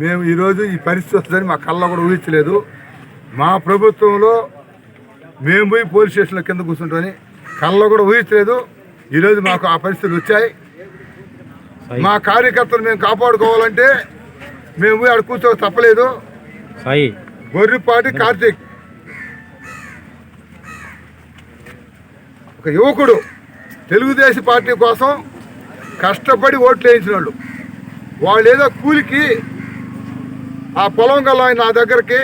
మేము ఈరోజు ఈ పరిస్థితి వస్తుందని మా కళ్ళ కూడా ఊహించలేదు. మా ప్రభుత్వంలో మేము పోయి పోలీస్ స్టేషన్లో కింద కూర్చుంటామని కళ్ళ కూడా ఊహించలేదు. ఈరోజు మాకు ఆ పరిస్థితులు వచ్చాయి. మా కార్యకర్తలు మేము కాపాడుకోవాలంటే మేము పోయి ఆడ కూర్చో తప్పలేదు. సాయి. గొర్రెపాటి కార్తీక్. ఒక యువకుడు తెలుగుదేశం పార్టీ కోసం కష్టపడి ఓట్లు వేయించిన వాళ్ళు వాళ్ళు ఏదో కూలికి ఆ పొలం గల ఆయన నా దగ్గరికి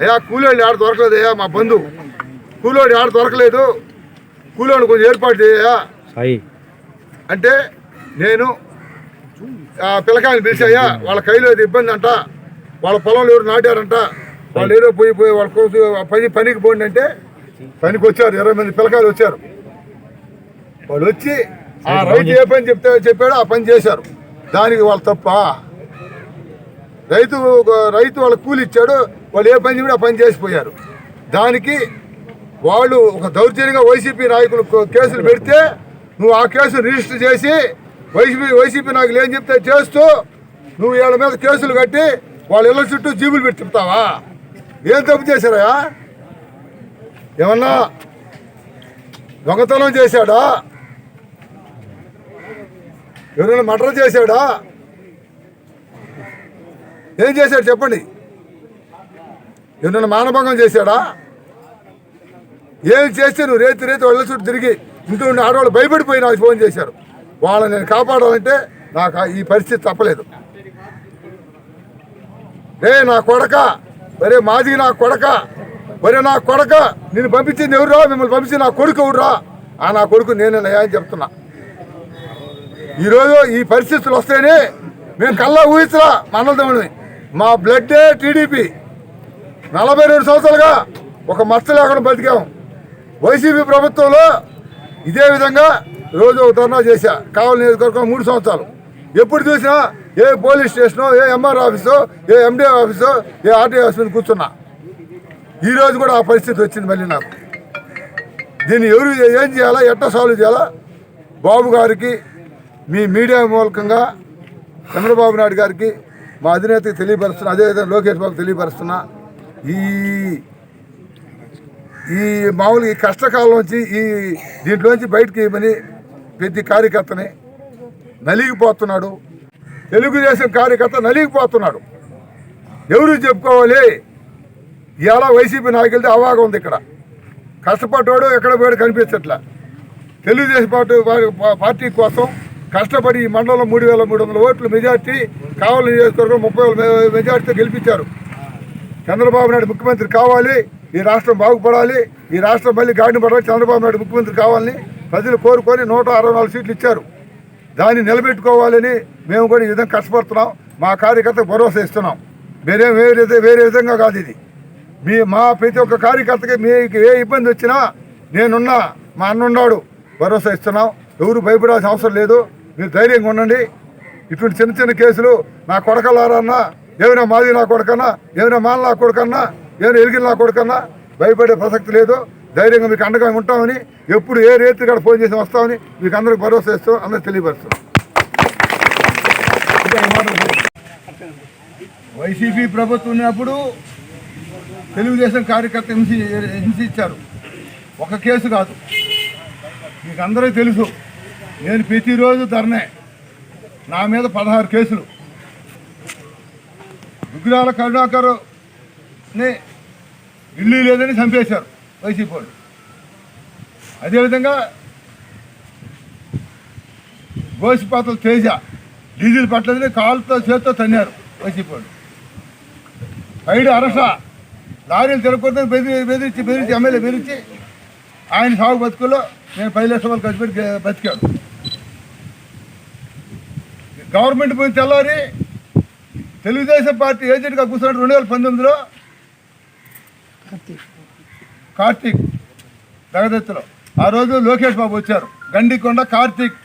అయ్యా కూలోళ్ళు ఆడ దొరకలేదు అయ్యా మా బంధువు. కూలోడు ఆడ దొరకలేదు. కూలోడు కొంచెం ఏర్పాటు చేయా సాయి. అంటే నేను ఆ పిల్లకాయలు పిలిచాయా వాళ్ళ కైలో ఇబ్బంది అంట వాళ్ళ పొలంలో ఎవరు నాటారంట వాళ్ళు ఏదో పోయి పోయి వాళ్ళ కోసం పని పనికి పోండి అంటే పనికి వచ్చారు ఇరవై మంది పిల్లకాయలు వచ్చారు. వాళ్ళు వచ్చి ఆ రైతు ఏ పని చెప్తే చెప్పాడో ఆ పని చేశారు. దానికి వాళ్ళు తప్ప? రైతు రైతు వాళ్ళ కూలి ఇచ్చాడు వాళ్ళు ఏ పని చెప్పి ఆ పని చేసిపోయారు. దానికి వాళ్ళు ఒక దౌర్జన్యంగా వైసీపీ నాయకులు కేసులు పెడితే నువ్వు ఆ కేసు రిజిస్టర్ చేసి వైసీపీ వైసీపీ నాయకులు ఏం చెప్తే చేస్తూ నువ్వు వీళ్ళ మీద కేసులు కట్టి వాళ్ళ ఇళ్ళ చుట్టూ జీబులు పెట్టి చెప్తావా ఏం తప్పు చేశారా ఏమన్నా దొంగతనం చేశాడా? ఎవరైనా మటర్ చేశాడా? ఏం చేశాడు చెప్పండి? ఎవరైనా మానభంగం చేశాడా? ఏం చేస్తే నువ్వు రేతి రేతి వాళ్ళ చుట్టూ తిరిగి ఇంట్లో ఉండి ఆడవాళ్ళు భయపడిపోయి నాకు ఫోన్ చేశారు. వాళ్ళని నేను కాపాడాలంటే నాకు ఈ పరిస్థితి తప్పలేదు. రే నా కొడక! ఒరే మాది నా కొడక! ఒరే నా కొడక! నేను పంపించింది ఎవరురా? మిమ్మల్ని పంపించి నా కొడుకు ఎవరురా? ఆ నా కొడుకు నేనే అని చెప్తున్నా. ఈరోజు ఈ పరిస్థితులు వస్తేనే మేము కల్లా ఊహించరా మనల్దమని మా బ్లడ్డే టీడీపీ. నలభై రెండు సంవత్సరాలుగా ఒక మచ్చ లేకుండా బతికాం. వైసీపీ ప్రభుత్వంలో ఇదే విధంగా రోజు ఒక ధర్నా చేశా. కావాలి నియోజకవర్గం మూడు సంవత్సరాలు. ఎప్పుడు చూసినా ఏ పోలీస్ స్టేషను ఏ ఎంఆర్ ఆఫీసు ఏ ఎండి ఆఫీసు ఏ ఆర్టీఓ ఆఫీస్ మీద కూర్చున్నా. ఈరోజు కూడా ఆ పరిస్థితి వచ్చింది మళ్ళీ నాకు. దీన్ని ఎవరు ఏం చేయాలా ఎట్లా సాల్వ్ చేయాలా? బాబు గారికి మీ మీడియా మూలకంగా చంద్రబాబు నాయుడు గారికి మా అధినేతకి తెలియపరుస్తున్నా అదేవిధంగా లోకేష్ బాబు తెలియపరుస్తున్నా ఈ ఈ మామూలు ఈ కష్టకాలంలోంచి ఈ దీంట్లోంచి బయటకి ఇవ్వని ప్రతి కార్యకర్తని నలిగిపోతున్నాడు. తెలుగుదేశం కార్యకర్త నలిగిపోతున్నాడు. ఎవరు చెప్పుకోవాలి? ఇలా వైసీపీ నాయకులతో అవాగం ఉంది ఇక్కడ. కష్టపడ్డాడు ఎక్కడ పోయాడు కనిపించట్లా. తెలుగుదేశం పార్టీ పార్టీ కోసం కష్టపడి ఈ మండలంలో మూడు వేల మూడు వందల ఓట్లు మెజార్టీ కావాలి నియోజకవర్గం ముప్పై వేల మెజార్టీతో గెలిపించారు. చంద్రబాబు నాయుడు ముఖ్యమంత్రి కావాలి ఈ రాష్ట్రం బాగుపడాలి ఈ రాష్ట్రం మళ్ళీ గాడిని పడాలి చంద్రబాబు నాయుడు ముఖ్యమంత్రి కావాలని ప్రజలు కోరుకొని నూట అరవై నాలుగు సీట్లు ఇచ్చారు. దాన్ని నిలబెట్టుకోవాలని మేము కూడా ఈ విధంగా కష్టపడుతున్నాం. మా కార్యకర్తకు భరోసా ఇస్తున్నాం. వేరే వేరే వేరే విధంగా కాదు ఇది. మీ మా ప్రతి ఒక్క కార్యకర్తకి మీకు ఏ ఇబ్బంది వచ్చినా నేనున్నా మా అన్న ఉన్నాడు భరోసా ఇస్తున్నాం. ఎవరు భయపడాల్సిన అవసరం లేదు. మీరు ధైర్యంగా ఉండండి. ఇటువంటి చిన్న చిన్న కేసులు నా కొడకలారన్నా ఏమైనా మాది నా కొడుకన్నా ఏమైనా మాల నా కొడుకన్నా ఏమైనా ఎలిగిన నా కొడుకన్నా భయపడే ప్రసక్తి లేదు. ధైర్యంగా మీకు అండగా ఉంటామని ఎప్పుడు ఏ రేతి కాడ ఫోన్ చేసి వస్తామని మీకు అందరికి భరోసా ఇస్తాం అందరికి తెలియపరుస్తాం. వైసీపీ ప్రభుత్వం ఉన్నప్పుడు తెలుగుదేశం కార్యకర్త హింసి హింసించారు ఒక కేసు కాదు. మీకు అందరికీ తెలుసు. నేను ప్రతిరోజు ధర్నే. నా మీద పదహారు కేసులు. దుగ్గిరాల కరుణాకర్ని ఇల్లు లేదని చంపేశారు వైసీపీ వాళ్ళు. అదేవిధంగా గోసిపాతల తేజ డీజిల్ పట్టలేదని కాలుతో చేత్తో తన్నారు వైసీపీ వాళ్ళు. పైడు అరస లారీలు తిరగకూడదని బెదిరి బెదిరించి బెదిరించి ఎమ్మెల్యే బెదిరించి ఆయన సాగు బతుకుల్లో నేను పది లక్షల వాళ్ళు ఖర్చు పెట్టి బతికాడు గవర్నమెంట్ పోయి తెల్లారి తెలుగుదేశం పార్టీ ఏజెంట్గా కూర్చున్నాడు రెండు వేల పంతొమ్మిదిలో. కార్తీక్. దగదత్తులో ఆ రోజు లోకేష్ బాబు వచ్చారు. గండికొండ కార్తీక్.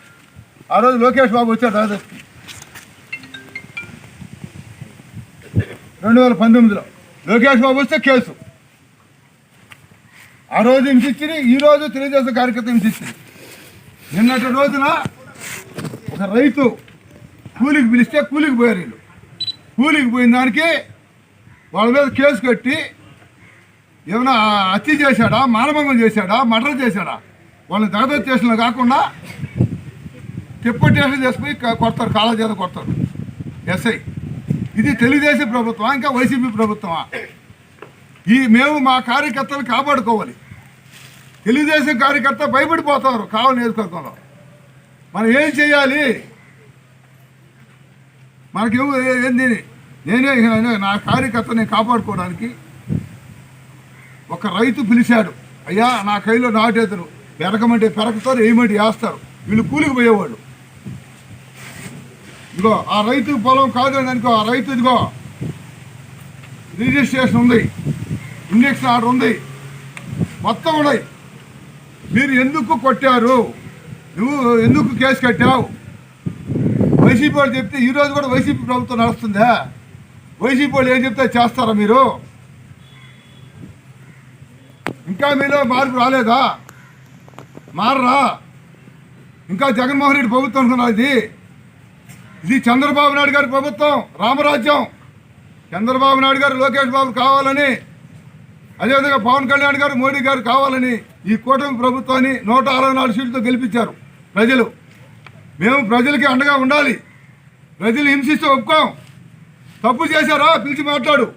ఆ రోజు లోకేష్ బాబు వచ్చారు దగదత్తుకి రెండు వేల పంతొమ్మిదిలో. లోకేష్ బాబు వస్తే కేసు. ఆ రోజు హింసించింది ఈ రోజు తెలుగుదేశం కార్యకర్త హింసించింది నిన్నటి రోజున ఒక రైతు కూలికి పిలిస్తే కూలికి పోయారు వీళ్ళు. కూలికి పోయిన దానికి వాళ్ళ మీద కేసు కట్టి ఏమైనా హత్య చేశాడా మానభంగం చేశాడా మర్డర్ చేశాడా? వాళ్ళని దగద స్టేషన్లో కాకుండా తిప్ప స్టేషన్ చేసిపోయి కొడతారు కాళ్ళ చేత కొడతారు. ఎస్ఐ. ఇది తెలుగుదేశం ప్రభుత్వమా ఇంకా వైసీపీ ప్రభుత్వమా? ఈ మేము మా కార్యకర్తలు కాపాడుకోవాలి. తెలుగుదేశం కార్యకర్త భయపడిపోతారు కావాలి నియోజకవర్గంలో. మనం ఏం చేయాలి? మనకేమో ఏంది నేనే నా కార్యకర్తని కాపాడుకోవడానికి ఒక రైతు పిలిచాడు. అయ్యా నా కైలో నాటేతరు. పెరగమంటే పెరగతారు ఏమంటే వేస్తారు వీళ్ళు కూలికి పోయేవాళ్ళు. ఇదిగో ఆ రైతు పొలం కాదు అని అనుకో ఆ రైతు ఇదిగో రిజిస్ట్రేషన్ ఉంది. ఇండెక్స్ ఆర్డర్ ఉంది. మొత్తం ఉన్నాయి. మీరు ఎందుకు కొట్టారు? నువ్వు ఎందుకు కేసు కట్టావు? వైసీపీ వాళ్ళు చెప్తే ఈ రోజు కూడా వైసీపీ ప్రభుత్వం నడుస్తుందా? వైసీపీ వాళ్ళు ఏం చెప్తే చేస్తారా మీరు? ఇంకా మీలో మార్పు రాలేదా? మారరా? ఇంకా జగన్మోహన్ రెడ్డి ప్రభుత్వం అనుకున్నారు ఇది? ఇది చంద్రబాబు నాయుడు గారి ప్రభుత్వం రామరాజ్యం. చంద్రబాబు నాయుడు గారు లోకేష్ బాబు కావాలని అదేవిధంగా పవన్ కళ్యాణ్ గారు మోడీ గారు కావాలని ఈ కూటమి ప్రభుత్వాన్ని నూట అరవై నాలుగు సీట్లతో గెలిపించారు ప్రజలు. మేము ప్రజలకి అండగా ఉండాలి. ప్రజలు హింసిస్తూ ఒప్పుకోం. తప్పు చేశారా? పిలిచి మాట్లాడు.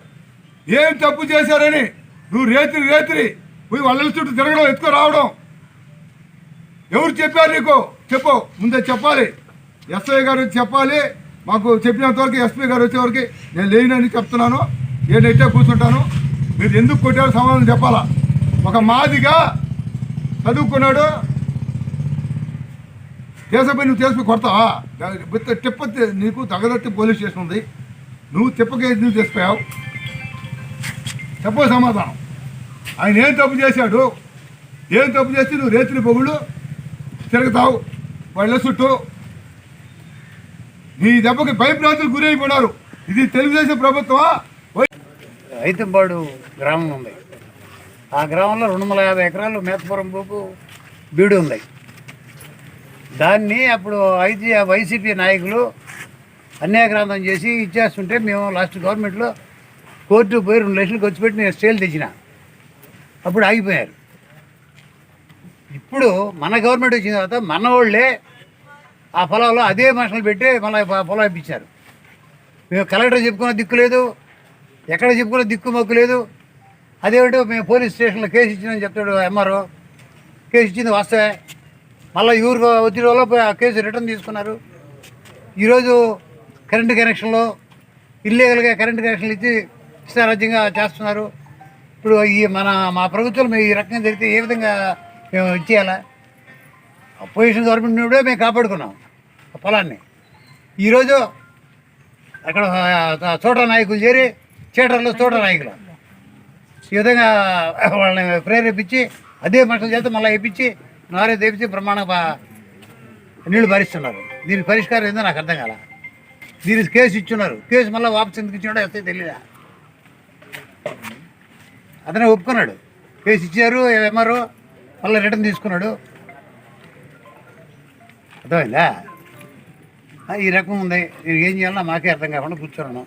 ఏం తప్పు చేశారని నువ్వు రేత్రి రేత్రి పోయి వాళ్ళ చుట్టూ తిరగడం ఎత్తుకు రావడం. ఎవరు చెప్పారు నీకు? చెప్పు. ముందే చెప్పాలి. ఎస్ఐ గారు వచ్చి చెప్పాలి. మాకు చెప్పినంతవరకు ఎస్పీ గారు వచ్చేవరకు నేను లేనని చెప్తున్నాను. ఏదైతే కూర్చుంటాను. మీరు ఎందుకు కొట్టారో సమాధానం చెప్పాలా? ఒక మాదిగా చదువుకున్నాడు. కేసపై నువ్వు చేసుకుని కొడతావా? తిప్ప నీకు తగదట్టి పోలీస్ స్టేషన్ ఉంది. నువ్వు తిప్పకేసి నువ్వు తెచ్చిపోయావు చెప్పు సమాధానం. ఆయన ఏం తప్పు చేశాడు? ఏం తప్పు చేస్తే నువ్వు రేతులు పొగుళ్ళు తిరుగుతావు వాళ్ళ చుట్టూ. నీ దెబ్బకి భయభ్రాంతులు గురైపోయినారు ఇది తెలుగుదేశం ప్రభుత్వమా? వై- గ్రామం ఉంది. ఆ గ్రామంలో రెండు వందల యాభై ఎకరాలు మేతపురం పోకు బీడు ఉన్నాయి దాన్ని అప్పుడు ఐజీ వైసీపీ నాయకులు అన్యాయక్రాంతం చేసి ఇచ్చేస్తుంటే మేము లాస్ట్ గవర్నమెంట్లో కోర్టు పోయి రెండు లక్షలు ఖర్చు పెట్టి నేను స్టేలు తెచ్చిన. అప్పుడు ఆగిపోయారు. ఇప్పుడు మన గవర్నమెంట్ వచ్చిన తర్వాత మన వాళ్ళే ఆ పొలంలో అదే మనుషులు పెట్టి మళ్ళీ పొలం ఇప్పించారు. మేము కలెక్టర్ చెప్పుకున్న దిక్కు లేదు ఎక్కడ చెప్పుకున్న దిక్కు మొక్కు లేదు. అదేమిటో మేము పోలీస్ స్టేషన్లో కేసు ఇచ్చిందని చెప్తాడు ఎంఆర్ఓ. కేసు ఇచ్చింది వస్తాయి మళ్ళీ ఊరు వచ్చే వల్ల ఆ కేసు రిటర్న్ తీసుకున్నారు. ఈరోజు కరెంటు కనెక్షన్లో ఇల్లీగల్గా కరెంటు కనెక్షన్లు ఇచ్చి ఇష్టారాజ్యంగా చేస్తున్నారు. ఇప్పుడు ఈ మన మా ప్రభుత్వం ఈ రకంగా జరిగితే ఏ విధంగా మేము ఇచ్చేయాలా పొజిషన్ గవర్నమెంట్ నుండే మేము కాపాడుకున్నాం ఆ పొలాన్ని. ఈరోజు అక్కడ చోట నాయకులు చేరి చీటర్లో చోట నాయకులు. ఈ విధంగా వాళ్ళని ప్రేరేపించి అదే మనుషుల చేత మళ్ళీ వేయించి నారే తెప్పించి ప్రమాణ నీళ్ళు భరిస్తున్నారు. దీనికి పరిష్కారం ఏందో నాకు అర్థం కాల. దీనికి కేసు ఇచ్చున్నారు. కేసు మళ్ళీ వాపస్ ఎందుకు ఇచ్చినాడో వస్తే తెలియదా అతనే ఒప్పుకున్నాడు. కేసు ఇచ్చారు ఎమ్మరు మళ్ళీ రిటర్న్ తీసుకున్నాడు. అర్థమైందా? ఈ రకం ఉంది. దీనికి ఏం చేయాలన్నా మాకే అర్థం కాకుండా కూర్చున్నాను